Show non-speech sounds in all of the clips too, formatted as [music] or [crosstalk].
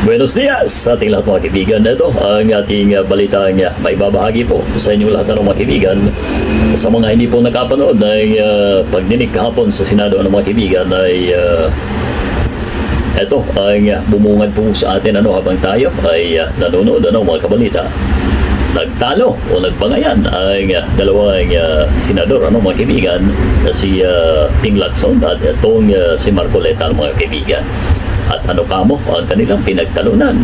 Buenos dias sa ating lahat mga kaibigan. Ito ang ating uh, balitang uh, may babahagi po sa inyong lahat ng mga kaibigan. Sa mga hindi po nakapanood ng uh, pagdinig kahapon sa Senado ng mga kaibigan ay uh, ito ang uh, bumungad po sa atin ano habang tayo ay uh, nanonood ano mga kabalita. Nagtalo o nagpangayan ang uh, dalawang uh, senador ano mga kaibigan na si uh, Ping Lacson at itong uh, si Marcoleta mga kaibigan. At ano kamo ang kanilang pinagtalunan.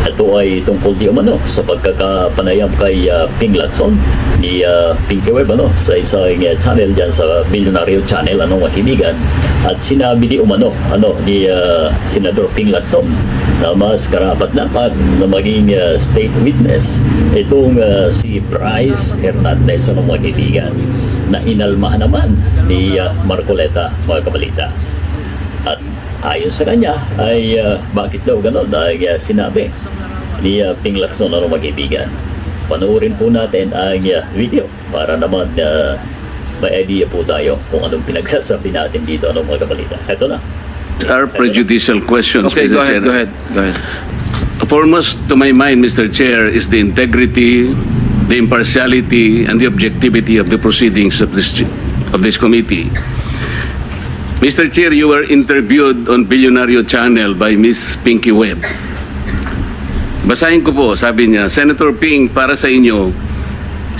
Ito ay tungkol di umano sa pagkakapanayam kay uh, Ping Lacson ni uh, Pinky Web ano, sa isang uh, channel dyan sa Billionaire Channel ano mga kaibigan. At sinabi di umano ano, ni uh, Senador Ping Lacson na mas karapat dapat na maging uh, state witness itong uh, si Bryce Hernandez ano mga kaibigan na inalmahan naman ni uh, Marcoleta mga kabalita. At ayon sa kanya ay ah, bakit daw gano'n dahil ah, sinabi ni uh, Ping Lacson ano mag-ibigan. Panoorin po natin ang ah, video para naman ah, may idea po tayo kung anong pinagsasabi natin dito anong mga kabalita. Ito na. are prejudicial questions. Okay, Mr. go ahead, Chair. go ahead, go ahead. Foremost to my mind, Mr. Chair, is the integrity, the impartiality, and the objectivity of the proceedings of this of this committee. Mr. Chair, you were interviewed on Billionario Channel by Miss Pinky Webb. Basahin ko po, sabi niya, Senator Ping, para sa inyo,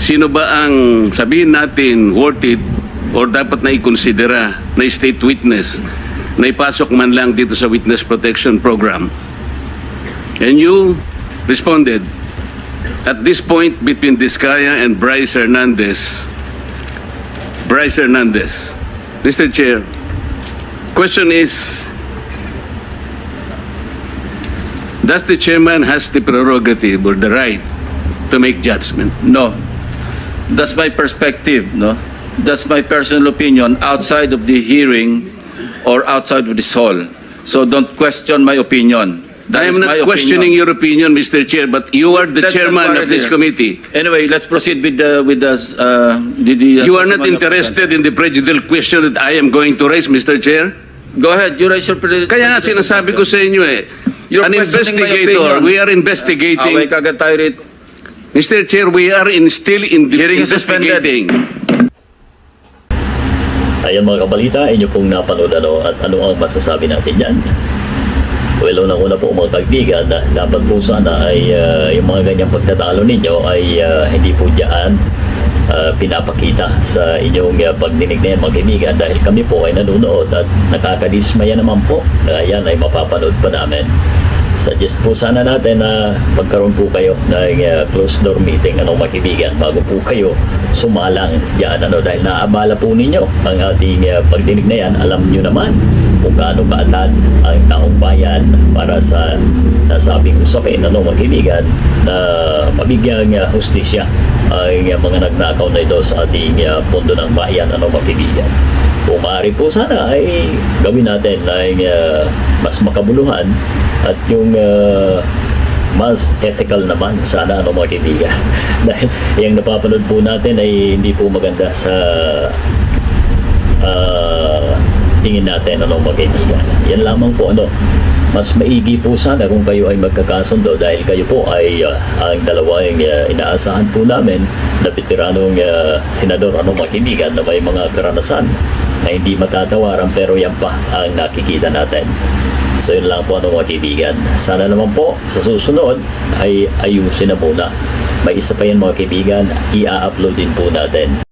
sino ba ang sabihin natin worth it or dapat na ikonsidera na state witness na ipasok man lang dito sa Witness Protection Program? And you responded, at this point between Discaya and Bryce Hernandez, Bryce Hernandez, Mr. Chair, question is, does the chairman has the prerogative or the right to make judgment? No. That's my perspective, no? That's my personal opinion outside of the hearing or outside of this hall. So don't question my opinion. That I am not questioning opinion. your opinion, Mr. Chair, but you are the not chairman of this here. committee. Anyway, let's proceed with the with the uh, the, the uh, You are not interested in the prejudicial question that I am going to raise, Mr. Chair? Go ahead, you raise your pre- Kaya nga sinasabi ko sa inyo eh, You're an investigator, we are investigating. Okay, kagad tayo rin. Mr. Chair, we are in still in the Hearing is suspended. investigating. Ayan mga kabalita, inyo pong napanood ano at ano ang masasabi natin dyan. Well, unang-una po mga kaibigan, dapat po sana ay ah, yung mga ganyang pagtatalo ninyo ay ah, hindi po dyan ah, pinapakita sa inyong uh, pagdinig na yan dahil kami po ay nanonood at nakakadismaya naman po na yan ay mapapanood pa namin. Suggest po sana natin na pagkaroon po kayo ng uh, closed door meeting ano mga kaibigan bago po kayo sumalang diyan ano. Dahil naabala po ninyo ang ating uh, pagdinig na yan. Alam niyo naman kung gaano kaatad ang taong bayan para sa nasabing usapin ano mga kaibigan na mabigyang uh, hustisya ang uh, mga nagnakaw na ito sa ating uh, pundo ng bayan. Ano mga kaibigan kung maaari po sana ay gawin natin ng uh, mas makabuluhan at yung uh, mas ethical naman sana ano mga kaibigan [laughs] dahil yung napapanood po natin ay hindi po maganda sa ah, tingin natin ano mga kaibigan yan lamang po ano mas maigi po sana kung kayo ay magkakasundo dahil kayo po ay ah, ang dalawang uh, inaasahan po namin na veteranong ah, senador ano mga kaibigan na may mga karanasan na hindi matatawaran pero yan pa ang nakikita natin So yun lang po ano mga kaibigan. Sana naman po sa susunod ay ayusin na muna. May isa pa yan mga kaibigan, i-upload din po natin.